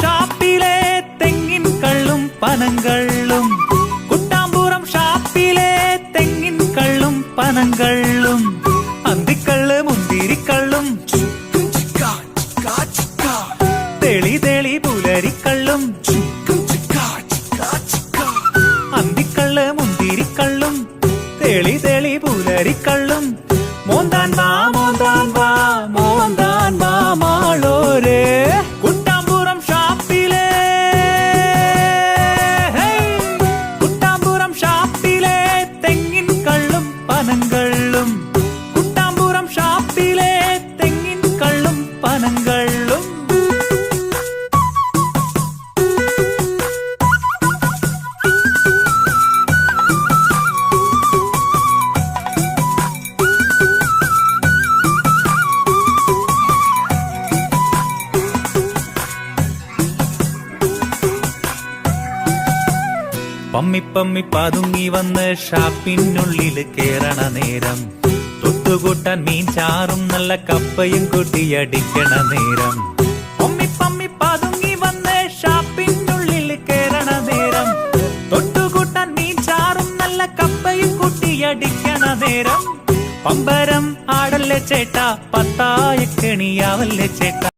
ஷாப்பிலே தெங்கின் கள்ளும் பனங்களும் குட்டாம்பூரம் ஷாப்பிலே தெங்கின் கள்ளும் பனங்களும் அந்திக்கள்ளு முந்திரி தெளி தெளி புலரி கள்ளும் அந்திக்கள்ளு പമ്മി പമ്മി പതുങ്ങി വന്ന് ഷാപ്പിനുള്ളിൽ കേറണ നേരം. തൊത്തുകൂട്ടാൻ മീൻ ചാറും നല്ല കപ്പയും കൂട്ടിയടിക്കണ നേരം. പതുങ്ങി നേരം. മീൻ ചാറും നല്ല കപ്പയും നേരം. പമ്പരം ആടല്ലേ ചേട്ടാ പത്തായ കെണിയാവല്ലേ ചേട്ടാ.